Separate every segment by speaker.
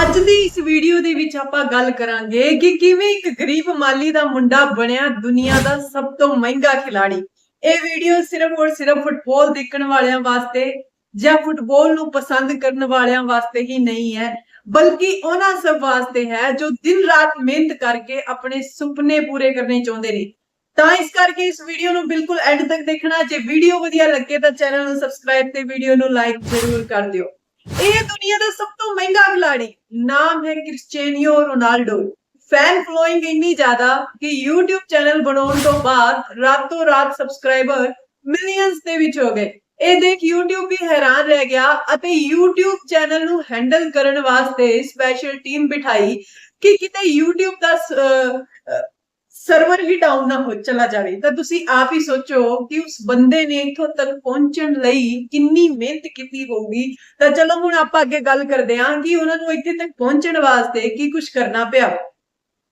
Speaker 1: ਅੱਜ ਦੀ ਇਸ ਵੀਡੀਓ ਦੇ ਵਿੱਚ ਆਪਾਂ ਗੱਲ ਕਰਾਂਗੇ ਕਿ ਕਿਵੇਂ ਇੱਕ ਗਰੀਬ ਮਾਲੀ ਦਾ ਮੁੰਡਾ ਬਣਿਆ ਦੁਨੀਆ ਦਾ ਸਭ ਤੋਂ ਮਹਿੰਗਾ ਖਿਲਾੜੀ ਇਹ ਵੀਡੀਓ ਸਿਰਫ ਔਰ ਸਿਰਫ ਫੁੱਟਬਾਲ ਦੇਖਣ ਵਾਲਿਆਂ ਵਾਸਤੇ ਜਾਂ ਫੁੱਟਬਾਲ ਨੂੰ ਪਸੰਦ ਕਰਨ ਵਾਲਿਆਂ ਵਾਸਤੇ ਹੀ ਨਹੀਂ ਹੈ, ਬਲਕਿ ਉਹਨਾਂ ਸਭ ਵਾਸਤੇ ਹੈ ਜੋ ਦਿਨ ਰਾਤ ਮਿਹਨਤ ਕਰਕੇ ਆਪਣੇ ਸੁਪਨੇ ਪੂਰੇ ਕਰਨੇ ਚਾਹੁੰਦੇ ਨੇ। ਤਾਂ ਇਸ ਕਰਕੇ ਇਸ ਵੀਡੀਓ ਨੂੰ ਬਿਲਕੁਲ ਐਂਡ ਤੱਕ ਦੇਖਣਾ। ਜੇ ਵੀਡੀਓ ਵਧੀਆ ਲੱਗੇ ਤਾਂ ਚੈਨਲ ਨੂੰ ਸਬਸਕ੍ਰਾਈਬ ਤੇ ਵੀਡੀਓ ਨੂੰ ਲਾਈਕ ਜ਼ਰੂਰ ਕਰ ਦਿਓ। ਇਹ ਦੁਨੀਆ ਦਾ ਸਭ ਤੋਂ ਮਹਿੰਗਾ ਖਿਲਾੜੀ ਨਾਮ ਹੈ ਕ੍ਰਿਸਚੀਅਨੋ ਰੋਨਾਲਡੋ। ਫੈਨ ਫਲੋਇੰਗ ਇੰਨੀ ਜ਼ਿਆਦਾ ਕਿ YouTube ਚੈਨਲ ਬਣਾਉਣ ਤੋਂ ਬਾਅਦ ਰਾਤੋਂ ਰਾਤ ਸਬਸਕ੍ਰਾਈਬਰ ਮਿਲੀਅਨਸ ਦੇ ਵਿੱਚ ਹੋ ਗਏ। ਇਹ ਦੇਖ YouTube ਵੀ ਹੈਰਾਨ ਰਹਿ ਗਿਆ ਅਤੇ YouTube ਚੈਨਲ ਨੂੰ ਹੈਂਡਲ ਕਰਨ ਵਾਸਤੇ ਸਪੈਸ਼ਲ ਟੀਮ ਬਿਠਾਈ ਕਿ ਕਿਤੇ YouTube ਦਾ ਸਰਵਰ ਹੀ ਡਾਊਨ ਨਾ ਹੋ, ਚਲਾ ਜਾਵੇ। ਤਾਂ ਤੁਸੀਂ ਆਪ ਹੀ ਸੋਚੋ ਕਿ ਉਸ ਬੰਦੇ ਨੇ ਇੱਥੋਂ ਤੱਕ ਪਹੁੰਚਣ ਲਈ ਕਿੰਨੀ ਮਿਹਨਤ ਕੀਤੀ ਹੋਊਗੀ। ਤਾਂ ਚਲੋ ਹੁਣ ਆਪਾਂ ਅੱਗੇ ਗੱਲ ਕਰਦੇ ਹਾਂ ਕਿ ਉਹਨਾਂ ਨੂੰ ਇੱਥੇ ਤੱਕ ਪਹੁੰਚਣ ਵਾਸਤੇ ਕੀ ਕੁਝ ਕਰਨਾ ਪਿਆ।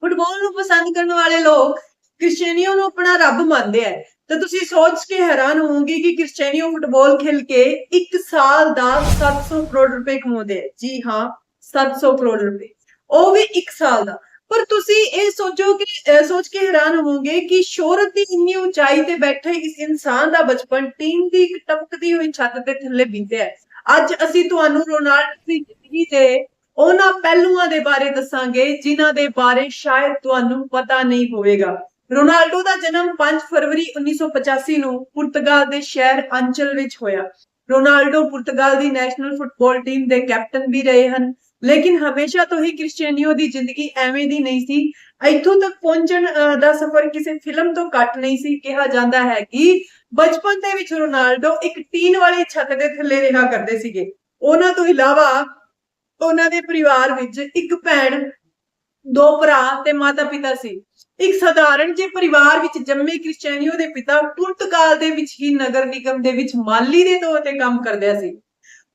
Speaker 1: ਫੁੱਟਬਾਲ ਨੂੰ ਪਸੰਦ ਕਰਨ ਵਾਲੇ ਲੋਕ ਕ੍ਰਿਸਚੀਅਨੋ ਨੂੰ ਆਪਣਾ ਰੱਬ ਮੰਨਦੇ ਆ। ਤਾਂ ਤੁਸੀਂ ਸੋਚ ਕੇ ਹੈਰਾਨ ਹੋਵੋਗੇ ਕਿ ਕ੍ਰਿਸਚੀਅਨੋ ਫੁੱਟਬਾਲ ਖੇਲ ਕੇ 1 ਸਾਲ ਦਾ 700 ਕਰੋੜ ਰੁਪਏ ਕਮਾਉਂਦੇ ਆ। ਜੀ ਹਾਂ 700 ਕਰੋੜ ਰੁਪਏ। ਉਹ ਵੀ 1 ਸਾਲ ਦਾ। ਪਰ ਤੁਸੀਂ ਇਹ ਸੋਚੋ ਕਿ ਸੋਚ ਕੇ ਹੈਰਾਨ ਹੋਵੋਗੇ ਕਿ ਸ਼ੋਹਰਤ ਦੀ ਇੰਨੀ ਉਚਾਈ ਤੇ ਬੈਠੇ ਇਸ ਇਨਸਾਨ ਦਾ ਬਚਪਨ ਟੀਮ ਦੀ ਇੱਕ ਟਪਕਦੀ ਹੋਈ ਛੱਤ ਦੇ ਥੱਲੇ ਬੀਤਿਆ ਹੈ। ਅੱਜ ਅਸੀਂ ਤੁਹਾਨੂੰ ਰੋਨਾਲਡੋ ਦੀ ਜ਼ਿੰਦਗੀ ਦੇ ਉਹਨਾਂ ਪਹਿਲੂਆਂ ਦੇ ਬਾਰੇ ਦੱਸਾਂਗੇ, ਜਿਨ੍ਹਾਂ ਦੇ ਬਾਰੇ ਸ਼ਾਇਦ ਤੁਹਾਨੂੰ ਪਤਾ ਨਹੀਂ ਹੋਵੇਗਾ। ਰੋਨਾਲਡੋ ਦਾ ਜਨਮ 5 ਫਰਵਰੀ 1985 ਨੂੰ ਪੁਰਤਗਾਲ ਦੇ ਸ਼ਹਿਰ ਅੰਚਲ ਵਿੱਚ ਹੋਇਆ। ਰੋਨਾਲਡੋ ਪੁਰਤਗਾਲ ਦੀ ਨੈਸ਼ਨਲ ਫੁੱਟਬਾਲ ਟੀਮ ਦੇ ਕੈਪਟਨ ਵੀ ਰਹੇ ਹਨ। ਲੇਕਿਨ ਹਮੇਸ਼ਾ ਤੋਂ ਹੀ ਕ੍ਰਿਸਚੀਅਨੋ ਦੀ ਜ਼ਿੰਦਗੀ ਐਵੇਂ ਦੀ ਨਹੀਂ ਸੀ। ਇੱਥੋਂ ਤੱਕ ਪਹੁੰਚਣ ਦਾ ਸਫ਼ਰ ਕਿਸੇ ਫਿਲਮ ਤੋਂ ਘੱਟ ਨਹੀਂ ਸੀ। ਕਿਹਾ ਜਾਂਦਾ ਹੈ ਕਿ ਬਚਪਨ ਦੇ ਵਿੱਚ ਰੋਨਾਲਡੋ ਇੱਕ ਟੀਨ ਵਾਲੀ ਛੱਤ ਦੇ ਥੱਲੇ ਰਿਹਾ ਕਰਦੇ ਸੀਗੇ। ਉਹਨਾਂ ਤੋਂ ਇਲਾਵਾ ਉਹਨਾਂ ਦੇ ਪਰਿਵਾਰ ਵਿੱਚ ਇੱਕ ਭੈਣ, ਦੋ ਭਰਾ ਤੇ ਮਾਤਾ ਪਿਤਾ ਸੀ। ਇੱਕ ਸਧਾਰਨ ਜਿਹੇ ਪਰਿਵਾਰ ਵਿੱਚ ਜੰਮੇ ਕ੍ਰਿਸਚੀਅਨੋ ਦੇ ਪਿਤਾ ਪੁਰਤਗਾਲ ਦੇ ਵਿੱਚ ਹੀ ਨਗਰ ਨਿਗਮ ਦੇ ਵਿੱਚ ਮਾਲੀ ਦੇ ਤੌਰ ਤੇ ਕੰਮ ਕਰਦੇ ਸੀ।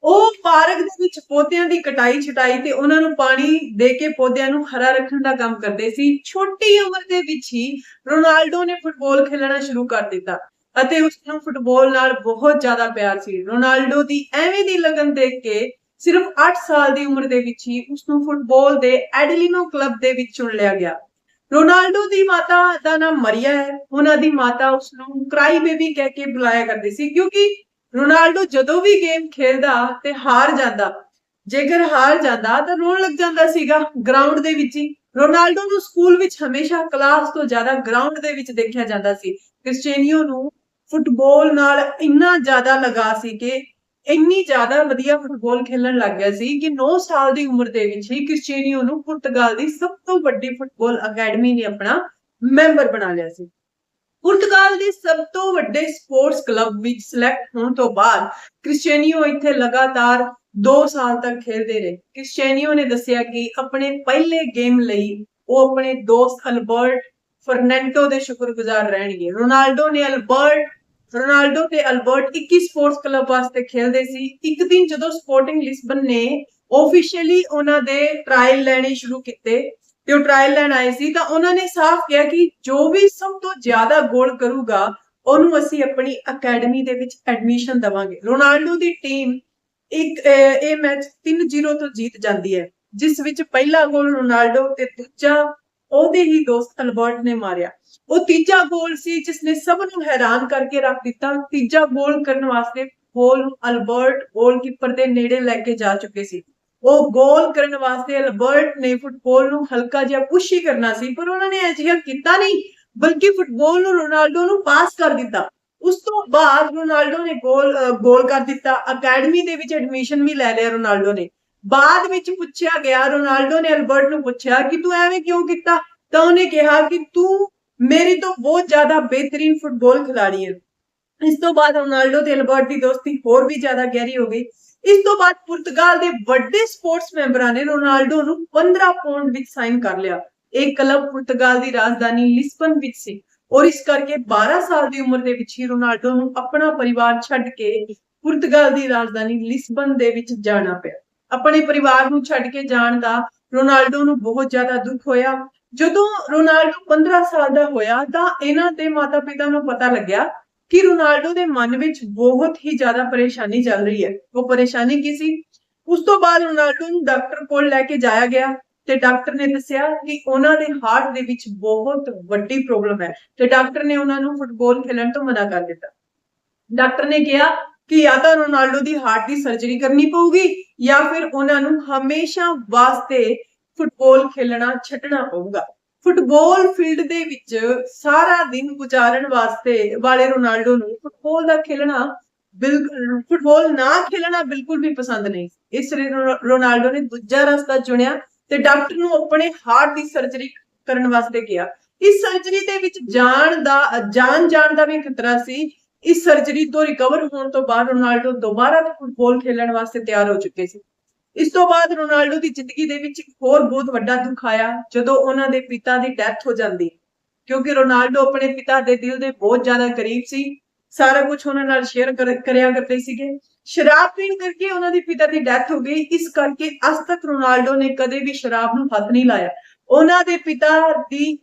Speaker 1: ਉਹ ਪਾਰਕ ਦੇ ਵਿੱਚ ਪੌਦਿਆਂ ਦੀ ਕਟਾਈ ਛਟਾਈ ਤੇ ਉਹਨਾਂ ਨੂੰ ਪਾਣੀ ਦੇ ਕੇ ਪੌਦਿਆਂ ਨੂੰ ਹਰਾ ਰੱਖਣ ਦਾ ਕੰਮ ਕਰਦੇ ਸੀ। ਛੋਟੀ ਉਮਰ ਦੇ ਵਿੱਚ ਹੀ ਰੋਨਾਲਡੋ ਨੇ ਫੁੱਟਬਾਲ ਖੇਡਣਾ ਸ਼ੁਰੂ ਕਰ ਦਿੱਤਾ ਅਤੇ ਉਸ ਨੂੰ ਫੁੱਟਬਾਲ ਨਾਲ ਬਹੁਤ ਜ਼ਿਆਦਾ ਪਿਆਰ ਸੀ। ਰੋਨਾਲਡੋ ਦੀ ਐਵੇਂ ਦੀ ਲਗਨ ਦੇਖ ਕੇ ਸਿਰਫ 8 ਸਾਲ ਦੀ ਉਮਰ ਦੇ ਵਿੱਚ ਹੀ ਉਸ ਨੂੰ ਫੁੱਟਬਾਲ ਦੇ ਐਡਲੀਨੋ ਕਲੱਬ ਦੇ ਵਿੱਚ ਚੁਣ ਲਿਆ ਗਿਆ। ਰੋਨਾਲਡੋ ਦੀ ਮਾਤਾ ਦਾ ਨਾਮ ਮਰੀਆ ਹੈ। ਉਹਨਾਂ ਦੀ ਮਾਤਾ ਉਸ ਨੂੰ ਕ੍ਰਾਈ ਬੇਬੀ ਕਹਿ ਕੇ ਬੁਲਾਇਆ ਕਰਦੀ ਸੀ ਕਿਉਂਕਿ ਰੋਨਾਲਡੋ ਜਦੋਂ ਵੀ ਗੇਮ ਖੇਡਦਾ ਤੇ ਹਾਰ ਜਾਂਦਾ, ਜੇਕਰ ਹਾਰ ਜਾਂਦਾ ਤਾਂ ਰੋਣ ਲੱਗ ਜਾਂਦਾ ਸੀਗਾ ਗਰਾਊਂਡ ਦੇ ਵਿੱਚ ਹੀ। ਰੋਨਾਲਡੋ ਨੂੰ ਸਕੂਲ ਵਿੱਚ ਹਮੇਸ਼ਾ ਕਲਾਸ ਤੋਂ ਜ਼ਿਆਦਾ ਗਰਾਊਂਡ ਦੇ ਵਿੱਚ ਦੇਖਿਆ ਜਾਂਦਾ ਸੀ। ਕ੍ਰਿਸਚੀਅਨੋ ਨੂੰ ਫੁੱਟਬਾਲ ਨਾਲ ਇੰਨਾ ਜ਼ਿਆਦਾ ਲਗਾ ਸੀ ਕਿ ਇੰਨੀ ਜ਼ਿਆਦਾ ਵਧੀਆ ਫੁੱਟਬਾਲ ਖੇਲਣ ਲੱਗ ਗਿਆ ਸੀ ਕਿ 9 ਸਾਲ ਦੀ ਉਮਰ ਦੇ ਵਿੱਚ ਹੀ ਕ੍ਰਿਸਚੀਅਨੋ ਨੂੰ ਪੁਰਤਗਾਲ ਦੀ ਸਭ ਤੋਂ ਵੱਡੀ ਫੁੱਟਬਾਲ ਅਕੈਡਮੀ ਨੇ ਆਪਣਾ ਮੈਂਬਰ ਬਣਾ ਲਿਆ ਸੀ। ਪੁਰਤਗਾਲ ਦੇ ਸਭ ਤੋਂ ਵੱਡੇ ਸਪੋਰਟਸ ਕਲੱਬ ਵਿੱਚ ਸਿਲੈਕਟ ਹੋਣ ਤੋਂ ਬਾਅਦ ਕ੍ਰਿਸਚੀਅਨੋ ਇੱਥੇ ਲਗਾਤਾਰ 2 ਸਾਲ ਤੱਕ ਖੇਡਦੇ ਰਹੇ। ਕ੍ਰਿਸਚੀਅਨੋ ਨੇ ਦੱਸਿਆ ਕਿ ਆਪਣੇ ਪਹਿਲੇ ਗੇਮ ਲਈ ਉਹ ਆਪਣੇ ਦੋਸਤ ਅਲਬਰਟ ਫਰਨੈਂਡੋ ਦੇ ਸ਼ੁਕਰਗੁਜ਼ਾਰ ਰਹਿਣਗੇ। ਰੋਨਾਲਡੋ ਨੇ ਅਲਬਰਟ, ਰੋਨਾਲਡੋ ਤੇ ਅਲਬਰਟ 21 ਸਪੋਰਟਸ ਕਲੱਬ ਵਾਸਤੇ ਖੇਡਦੇ ਸੀ। ਇੱਕ ਦਿਨ ਜਦੋਂ ਸਪੋਰਟਿੰਗ ਲਿਸਬਨ ਨੇ ਆਫੀਸ਼ੀਅਲੀ ਉਹਨਾਂ ਦੇ ਟ੍ਰਾਇਲ ਲੈਣੇ ਸ਼ੁਰੂ ਕੀਤੇ ਤੇ ਉਹ ਟ੍ਰਾਇਲ ਲੈਣ ਆਏ ਸੀ, ਤਾਂ ਉਹਨਾਂ ਨੇ ਸਾਫ਼ ਕਿਹਾ ਕਿ ਜੋ ਵੀ ਸਭ ਤੋਂ ਜ਼ਿਆਦਾ ਗੋਲ ਕਰੂਗਾ, ਉਹਨੂੰ ਅਸੀਂ ਆਪਣੀ ਅਕੈਡਮੀ ਦੇ ਵਿੱਚ ਐਡਮਿਸ਼ਨ ਦਵਾਂਗੇ। ਰੋਨਾਲਡੋ ਦੀ ਟੀਮ ਇੱਕ ਇਹ ਮੈਚ 3-0 ਤੋਂ ਜੀਤ ਜਾਂਦੀ ਹੈ, ਜਿਸ ਵਿੱਚ ਪਹਿਲਾ ਗੋਲ ਰੋਨਾਲਡੋ ਤੇ ਦੂਜਾ ਉਹਦੇ ਹੀ ਦੋਸਤ ਅਲਬਰਟ ਨੇ ਮਾਰਿਆ। ਉਹ ਤੀਜਾ ਗੋਲ ਸੀ, ਜਿਸ ਨੇ ਸਭ ਨੂੰ ਹੈਰਾਨ ਕਰਕੇ ਰੱਖ ਦਿੱਤਾ। ਤੀਜਾ ਗੋਲ ਕਰਨ ਵਾਸਤੇ ਗੋਲ ਅਲਬਰਟ ਗੋਲਕੀਪਰ ਦੇ ਨੇੜੇ ਲੈ ਕੇ ਜਾ ਚੁੱਕੇ ਸੀ। ਉਹ ਗੋਲ ਕਰਨ ਵਾਸਤੇ ਅਲਬਰਟ ਨੇ ਫੁੱਟਬਾਲ ਨੂੰ ਹਲਕਾ ਜਿਹਾ ਪੁਸ਼ ਹੀ ਕਰਨਾ ਸੀ, ਪਰ ਉਹਨਾਂ ਨੇ ਅਜਿਹਾ ਕੀਤਾ ਨਹੀਂ, ਬਲਕਿ ਫੁੱਟਬਾਲ ਨੂੰ ਰੋਨਾਲਡੋ ਨੂੰ ਪਾਸ ਕਰ ਦਿੱਤਾ। ਉਸ ਤੋਂ ਬਾਅਦ ਰੋਨਾਲਡੋ ਨੇ ਗੋਲ ਗੋਲ ਕਰ ਦਿੱਤਾ। ਅਕੈਡਮੀ ਦੇ ਵਿੱਚ ਐਡਮਿਸ਼ਨ ਵੀ ਲੈ ਲਿਆ ਰੋਨਾਲਡੋ ਨੇ। ਬਾਅਦ ਵਿੱਚ ਪੁੱਛਿਆ ਗਿਆ, ਰੋਨਾਲਡੋ ਨੇ ਅਲਬਰਟ ਨੂੰ ਪੁੱਛਿਆ ਕਿ ਤੂੰ ਐਵੇਂ ਕਿਉਂ ਕੀਤਾ? ਤਾਂ ਉਹਨੇ ਕਿਹਾ ਕਿ ਤੂੰ ਮੇਰੇ ਤੋਂ ਬਹੁਤ ਜ਼ਿਆਦਾ ਬਿਹਤਰੀਨ ਫੁੱਟਬਾਲ ਖਿਡਾਰੀ ਹੈ। ਇਸ ਤੋਂ ਬਾਅਦ ਰੋਨਾਲਡੋ ਤੇ ਅਲਬਰਟ ਦੀ ਦੋਸਤੀ ਹੋਰ ਵੀ ਜ਼ਿਆਦਾ ਗਹਿਰੀ ਹੋ ਗਈ। ਇਸ ਤੋਂ ਬਾਅਦ ਪੁਰਤਗਾਲ ਦੇ ਵੱਡੇ ਸਪੋਰਟਸ ਮੈਂਬਰਾਂ ਨੇ ਰੋਨਾਲਡੋ ਨੂੰ 15 ਪਾਉਂਡ ਵਿੱਚ ਸਾਈਨ ਕਰ ਲਿਆ। ਇਹ ਕਲੱਬ ਪੁਰਤਗਾਲ ਦੀ ਰਾਜਧਾਨੀ ਲਿਸਬਨ ਵਿੱਚ ਸੀ ਔਰ ਇਸ ਕਰਕੇ 12 ਸਾਲ ਦੀ ਉਮਰ ਦੇ ਵਿੱਚ ਹੀ ਰੋਨਾਲਡੋ ਨੂੰ ਆਪਣਾ ਪਰਿਵਾਰ ਛੱਡ ਕੇ ਪੁਰਤਗਾਲ ਦੀ ਰਾਜਧਾਨੀ ਲਿਸਬਨ ਦੇ ਵਿੱਚ ਜਾਣਾ ਪਿਆ। ਆਪਣੇ ਪਰਿਵਾਰ ਨੂੰ ਛੱਡ ਕੇ ਜਾਣ ਦਾ ਰੋਨਾਲਡੋ ਨੂੰ ਬਹੁਤ ਜ਼ਿਆਦਾ ਦੁੱਖ ਹੋਇਆ। ਜਦੋਂ ਰੋਨਾਲਡੋ 15 ਸਾਲ ਦਾ ਹੋਇਆ ਤਾਂ ਇਹਨਾਂ ਦੇ ਮਾਤਾ-ਪਿਤਾ ਨੂੰ ਪਤਾ ਲੱਗਿਆ ਕਿ ਰੋਨਾਲਡੋ ਦੇ ਮਨ ਵਿੱਚ ਬਹੁਤ ਹੀ ਜ਼ਿਆਦਾ ਪਰੇਸ਼ਾਨੀ ਚੱਲ ਰਹੀ ਹੈ। ਉਹ ਪਰੇਸ਼ਾਨੀ ਕੀ ਸੀ? ਉਸ ਤੋਂ ਬਾਅਦ ਰੋਨਾਲਡੋ ਨੂੰ ਡਾਕਟਰ ਕੋਲ ਲੈ ਕੇ ਜਾਇਆ ਗਿਆ ਤੇ ਡਾਕਟਰ ਨੇ ਦੱਸਿਆ ਕਿ ਉਹਨਾਂ ਦੇ ਹਾਰਟ ਦੇ ਵਿੱਚ ਬਹੁਤ ਵੱਡੀ ਪ੍ਰੋਬਲਮ ਹੈ ਤੇ ਡਾਕਟਰ ਨੇ ਉਹਨਾਂ ਨੂੰ ਫੁੱਟਬਾਲ ਖੇਡਣ ਤੋਂ ਮਨਾ ਕਰ ਦਿੱਤਾ। ਡਾਕਟਰ ਨੇ ਕਿਹਾ ਕਿ ਜਾਂ ਤਾਂ ਰੋਨਾਲਡੋ ਦੀ ਹਾਰਟ ਦੀ ਸਰਜਰੀ ਕਰਨੀ ਪਊਗੀ ਜਾਂ ਫਿਰ ਉਹਨਾਂ ਨੂੰ ਹਮੇਸ਼ਾ ਵਾਸਤੇ ਫੁੱਟਬਾਲ ਖੇਲਣਾ ਛੱਡਣਾ ਪਊਗਾ। ਫੁੱਟਬਾਲ ਫੀਲਡ ਦੇ ਵਿੱਚ ਸਾਰਾ ਦਿਨ ਗੁਜ਼ਾਰਨ ਵਾਸਤੇ ਵਾਲੇ ਰੋਨਾਲਡੋ ਨੂੰ ਫੁੱਟਬਾਲ ਦਾ ਖੇਲਣਾ ਬਿਲਕੁਲ ਫੁੱਟਬਾਲ ਨਾ ਖੇਲਣਾ ਬਿਲਕੁਲ ਵੀ ਪਸੰਦ ਨਹੀਂ ਇਸ ਲਈ ਰੋਨਾਲਡੋ ਨੇ ਦੂਜਾ ਰਸਤਾ ਚੁਣਿਆ ਤੇ ਡਾਕਟਰ ਨੂੰ ਆਪਣੇ ਹਾਰਟ ਦੀ ਸਰਜਰੀ ਕਰਨ ਵਾਸਤੇ ਕਿਹਾ। ਇਸ ਸਰਜਰੀ ਦੇ ਵਿੱਚ ਜਾਨ ਦਾ ਜਾਨ ਜਾਣ ਦਾ ਵੀ ਖਤਰਾ ਸੀ। ਇਸ ਸਰਜਰੀ ਤੋਂ ਰਿਕਵਰ ਹੋਣ ਤੋਂ ਬਾਅਦ ਰੋਨਾਲਡੋ ਦੁਬਾਰਾ ਤੋਂ ਫੁੱਟਬਾਲ ਖੇਲਣ ਵਾਸਤੇ ਤਿਆਰ ਹੋ ਚੁੱਕੇ ਸੀ। ਇਸ ਤੋਂ ਬਾਅਦ ਰੋਨਾਲਡੋ ਦੀ ਜ਼ਿੰਦਗੀ ਦੇ ਵਿੱਚ ਇੱਕ ਹੋਰ ਬਹੁਤ ਵੱਡਾ ਦੁੱਖ ਆਇਆ, ਜਦੋਂ ਉਹਨਾਂ ਦੇ ਪਿਤਾ ਦੀ ਡੈਥ ਹੋ ਜਾਂਦੀ। ਕਿਉਂਕਿ ਰੋਨਾਲਡੋ ਆਪਣੇ ਪਿਤਾ ਦੇ ਦਿਲ ਦੇ ਬਹੁਤ ਜ਼ਿਆਦਾ ਕਰੀਬ ਸੀ, ਸਾਰਾ ਕੁਝ ਉਹਨਾਂ ਨਾਲ ਸ਼ੇਅਰ ਕਰਿਆ ਕਰਦੇ ਸੀਗੇ। ਸ਼ਰਾਬ ਪੀਣ ਕਰਕੇ ਉਹਨਾਂ ਦੇ ਪਿਤਾ ਦੀ ਡੈਥ ਹੋ ਗਈ, ਇਸ ਕਰਕੇ ਅੱਜ ਤੱਕ ਰੋਨਾਲਡੋ ਨੇ ਕਦੇ ਵੀ ਸ਼ਰਾਬ ਨੂੰ ਹੱਥ ਨਹੀਂ ਲਾਇਆ। ਉਹਨਾਂ ਦੇ ਪਿਤਾ ਦੀ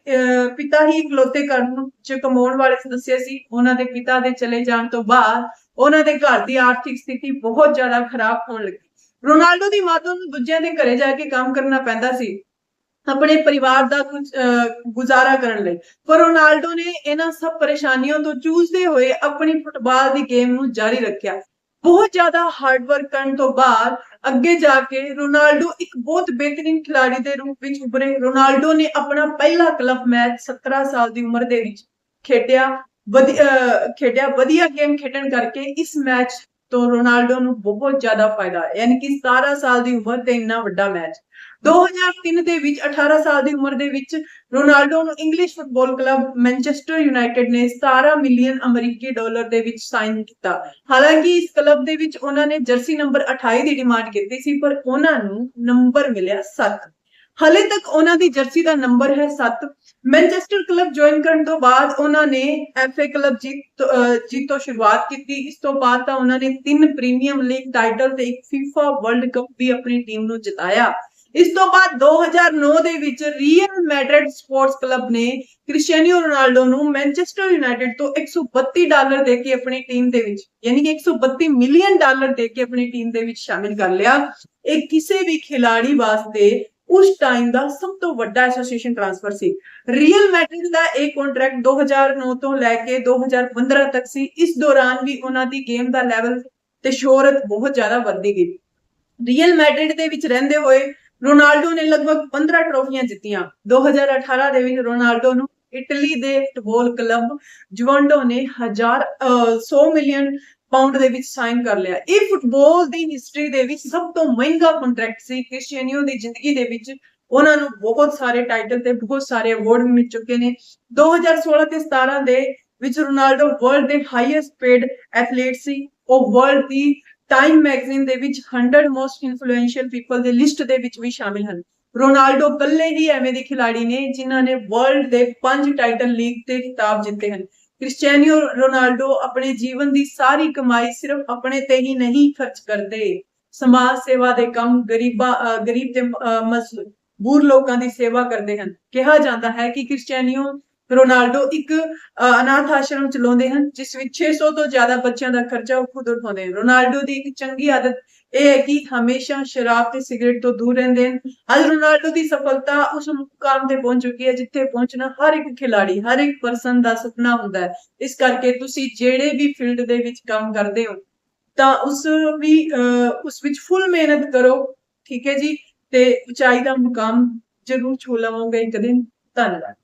Speaker 1: ਪਿਤਾ ਹੀ ਇਕਲੌਤੇ ਕਰਨ ਚ ਕਮਾਉਣ ਵਾਲੇ ਸਦੱਸਿਆ ਸੀ, ਉਹਨਾਂ ਦੇ ਪਿਤਾ ਦੇ ਚਲੇ ਜਾਣ ਤੋਂ ਬਾਅਦ ਉਹਨਾਂ ਦੇ ਘਰ ਦੀ ਆਰਥਿਕ ਸਥਿਤੀ ਬਹੁਤ ਜ਼ਿਆਦਾ ਖਰਾਬ ਹੋਣ ਲੱਗੀ। ਰੋਨਾਲਡੋ ਦੀ ਮਾਤਾ ਨੂੰ ਦੂਜਿਆਂ ਦੇ ਘਰੇ ਜਾ ਕੇ ਕੰਮ ਕਰਨਾ ਪੈਂਦਾ ਸੀ, ਆਪਣੇ ਪਰਿਵਾਰ ਦਾ ਗੁਜ਼ਾਰਾ ਕਰਨ ਲਈ। ਪਰ ਰੋਨਾਲਡੋ ਨੇ ਇਹਨਾਂ ਸਭ ਪਰੇਸ਼ਾਨੀਆਂ ਤੋਂ ਚੂਸਦੇ ਹੋਏ ਆਪਣੀ ਫੁੱਟਬਾਲ ਦੀ ਗੇਮ ਨੂੰ ਜਾਰੀ ਰੱਖਿਆ। ਬਹੁਤ ਜ਼ਿਆਦਾ ਹਾਰਡ ਵਰਕ ਕਰਨ ਤੋਂ ਬਾਅਦ ਅੱਗੇ ਜਾ ਕੇ ਰੋਨਾਲਡੋ ਇੱਕ ਬਹੁਤ ਬਿਹਤਰੀਨ ਖਿਡਾਰੀ ਦੇ ਰੂਪ ਵਿੱਚ ਉੱਭਰੇ। ਰੋਨਾਲਡੋ ਨੇ ਆਪਣਾ ਪਹਿਲਾ ਕਲੱਬ ਮੈਚ 17 ਸਾਲ ਦੀ ਉਮਰ ਦੇ ਵਿੱਚ ਖੇਡਿਆ, ਵਧੀ- ਖੇਡਿਆ, ਵਧੀਆ ਗੇਮ ਖੇਡਣ ਕਰਕੇ ਇਸ ਮੈਚ ਤੋਂ ਰੋਨਾਲਡੋ ਨੂੰ ਬਹੁਤ ਜ਼ਿਆਦਾ ਫਾਇਦਾ ਯਾਨੀ ਕਿ 17 ਸਾਲ ਦੀ ਉਮਰ ਤੇ ਇੰਨਾ ਵੱਡਾ ਮੈਚ 2003 ਦੇ ਵਿੱਚ 18 ਸਾਲ ਦੀ ਉਮਰ ਦੇ ਵਿੱਚ ਰੋਨਾਲਡੋ ਨੂੰ English football club Manchester United ਨੇ 17 ਮਿਲੀਅਨ ਅਮਰੀਕੀ ਡਾਲਰ ਦੇ ਵਿੱਚ ਸਾਈਨ ਕੀਤਾ। ਹਾਲਾਂਕਿ ਇਸ ਕਲੱਬ ਦੇ ਵਿੱਚ ਉਹਨਾਂ ਨੇ ਜਰਸੀ ਨੰਬਰ 28 ਦੀ ਡਿਮਾਂਡ ਕੀਤੀ ਸੀ, ਪਰ ਉਹਨਾਂ ਨੂੰ ਨੰਬਰ ਮਿਲਿਆ 7 ਹਲੇ ਤੱਕ ਉਹਨਾਂ ਦੀ ਜਰਸੀ ਦਾ ਨੰਬਰ ਹੈ 7 ਮੈਨਚੈਸਟਰ ਕਲੱਬ ਜੁਆਇਨ ਕਰਨ ਤੋਂ ਬਾਅਦ ਉਹਨਾਂ ਨੇ ਐਫਏ ਕਲੱਬ ਜੀ ਤੋਂ ਸ਼ੁਰੂਆਤ ਕੀਤੀ। ਇਸ ਤੋਂ ਬਾਅਦ ਤਾਂ ਉਹਨਾਂ ਨੇ ਤਿੰਨ ਪ੍ਰੀਮੀਅਮ ਲੀਗ ਟਾਈਟਲ ਤੇ ਇੱਕ ਫੀਫਾ ਵਰਲਡ ਕੱਪ ਵੀ ਆਪਣੀ ਟੀਮ ਨੂੰ ਜਿਤਾਇਆ। ਇਸ ਤੋਂ ਬਾਅਦ 2009 ਦੇ ਵਿੱਚ ਰੀਅਲ ਮੈਡ੍ਰਿਡ ਸਪੋਰਟਸ ਕਲੱਬ ਨੇ ਕ੍ਰਿਸਚੀਆਨੋ ਰੋਨਾਲਡੋ ਨੂੰ ਮੈਨਚੈਸਟਰ ਯੂਨਾਈਟਿਡ ਤੋਂ 132 ਡਾਲਰ ਦੇ ਕੇ ਆਪਣੀ ਟੀਮ ਦੇ ਵਿੱਚ, ਯਾਨੀ ਕਿ 132 ਮਿਲੀਅਨ ਡਾਲਰ ਦੇ ਕੇ ਆਪਣੀ ਟੀਮ ਦੇ ਵਿੱਚ ਸ਼ਾਮਿਲ ਕਰ ਲਿਆ। ਇਹ ਕਿਸੇ ਵੀ ਖਿਲਾੜੀ ਵਾਸਤੇ ਉਸ ਟਾਈਮ ਦਾ ਸਭ ਤੋਂ ਵੱਡਾ ਐਸੋਸੀਏਸ਼ਨ ਟ੍ਰਾਂਸਫਰ ਸੀ। ਰੀਅਲ ਮੈਡਰਿਡ ਦਾ ਇਹ ਕੰਟਰੈਕਟ 2009 ਤੋਂ ਲੈ ਕੇ 2015 ਤੱਕ ਸੀ। ਇਸ ਦੌਰਾਨ ਵੀ ਉਹਨਾਂ ਦੀ ਗੇਮ ਦਾ ਲੈਵਲ ਤੇ ਸ਼ੋਹਰਤ ਬਹੁਤ ਜ਼ਿਆਦਾ ਵੱਧਦੀ ਗਈ। ਰੀਅਲ ਮੈਡਰਿਡ ਦੇ ਵਿੱਚ ਰਹਿੰਦੇ ਹੋਏ ਰੋਨਾਲਡੋ ਨੇ ਲਗਭਗ 15 ਟਰੋਫੀਆਂ ਜਿੱਤੀਆਂ। 2018 ਦੇ ਵਿੱਚ ਰੋਨਾਲਡੋ ਨੂੰ ਇਟਲੀ ਦੇ ਫੁੱਟਬਾਲ ਕਲੱਬ ਜੁਵੈਂਟੋ ਨੇ 1000 100 ਮਿਲੀਅਨ ਪਾਉਂਡ ਦੇ ਵਿੱਚ ਸਾਈਨ ਕਰ ਲਿਆ। ਇਹ ਫੁੱਟਬਾਲ ਦੀ ਹਿਸਟਰੀ ਦੇ ਵਿੱਚ ਸਭ ਤੋਂ ਮਹਿੰਗਾ ਕੰਟਰੈਕਟ ਸੀ ਕ੍ਰਿਸਟੀਆਨੋ ਦੀ ਜ਼ਿੰਦਗੀ ਦੇ ਵਿੱਚ ਉਹਨਾਂ ਨੂੰ ਬਹੁਤ ਸਾਰੇ ਟਾਈਟਲ ਤੇ ਬਹੁਤ ਸਾਰੇ ਅਵਾਰਡ ਮਿਲ ਚੁੱਕੇ ਨੇ। 2016 ਤੇ 17 ਦੇ ਵਿੱਚ ਰੋਨਾਲਡੋ ਵਰਲਡ ਦੇ ਹਾਈਐਸਟ ਪੇਡ ਐਥਲੀਟ ਸੀ। ਉਹ ਵਰਲਡ ਦੀ ਟਾਈਮ ਮੈਗਜ਼ੀਨ ਦੇ ਵਿੱਚ 100 ਮੋਸਟ ਇਨਫਲੂਐਂਸ਼ੀਅਲ ਪੀਪਲ ਦੇ ਲਿਸਟ ਦੇ ਵਿੱਚ ਵੀ ਸ਼ਾਮਿਲ ਹਨ। ਰੋਨਾਲਡੋ ਇਕੱਲੇ ਹੀ ਐਵੇਂ ਦੇ ਖਿਡਾਰੀ ਨੇ ਜਿਨ੍ਹਾਂ ਨੇ ਵਰਲਡ ਦੇ 5 ਟਾਈਟਲ ਲੀਗ ਤੇ ਖਿਤਾਬ ਜਿੱਤੇ ਹਨ। ਕ੍ਰਿਸਟੀਆਨੋ ਰੋਨਾਲਡੋ ਆਪਣੇ ਜੀਵਨ ਦੀ ਸਾਰੀ ਕਮਾਈ ਸਿਰਫ ਆਪਣੇ ਤੇ ਹੀ ਨਹੀਂ ਖਰਚ ਕਰਦੇ। ਸਮਾਜ ਸੇਵਾ ਦੇ ਕੰਮ ਗਰੀਬਾਂ, ਅਹ, ਗਰੀਬ ਤੇ, ਅਹ ਮਜ਼ਬੂਰ ਲੋਕਾਂ ਦੀ ਸੇਵਾ ਕਰਦੇ ਹਨ। ਕਿਹਾ ਜਾਂਦਾ ਹੈ ਕਿ ਕ੍ਰਿਸਟੀਆਨੋ ਰੋਨਾਲਡੋ ਇੱਕ, ਅਹ, ਅਨਾਥ ਆਸ਼ਰਮ ਚਲਾਉਂਦੇ ਹਨ, ਜਿਸ ਵਿੱਚ 600 ਤੋਂ ਜ਼ਿਆਦਾ ਬੱਚਿਆਂ ਦਾ ਖਰਚਾ ਉਹ ਖੁਦ ਉਠਾਉਂਦੇ ਹਨ। ਰੋਨਾਲਡੋ ਦੀ ਇੱਕ ਚੰਗੀ ਆਦਤ ਇਹ ਹੈ ਕਿ ਹਮੇਸ਼ਾ ਸ਼ਰਾਬ ਤੇ ਸਿਗਰਟ ਤੋਂ ਦੂਰ ਰਹਿੰਦੇ ਹਨ। ਅੱਜ ਰੋਨਾਲਡੋ ਦੀ ਸਫਲਤਾ ਉਸ ਮੁਕਾਮ ਤੇ ਪਹੁੰਚ ਚੁੱਕੀ ਹੈ ਜਿੱਥੇ ਪਹੁੰਚਣਾ ਹਰ ਇੱਕ ਖਿਡਾਰੀ ਹਰ ਇੱਕ ਪਰਸਨ ਦਾ ਸੁਪਨਾ ਹੁੰਦਾ ਹੈ। ਇਸ ਕਰਕੇ ਤੁਸੀਂ ਜਿਹੜੇ ਵੀ ਫੀਲਡ ਦੇ ਵਿੱਚ ਕੰਮ ਕਰਦੇ ਹੋ ਤਾਂ ਉਸ ਵੀ ਅਹ, ਉਸ ਵਿੱਚ ਫੁੱਲ ਮਿਹਨਤ ਕਰੋ ਠੀਕ ਹੈ ਜੀ? ਤੇ ਉਚਾਈ ਦਾ ਮੁਕਾਮ ਜ਼ਰੂਰ ਛੂ ਲਵਾਂਗੇ ਇੱਕ ਦਿਨ ਧੰਨਵਾਦ।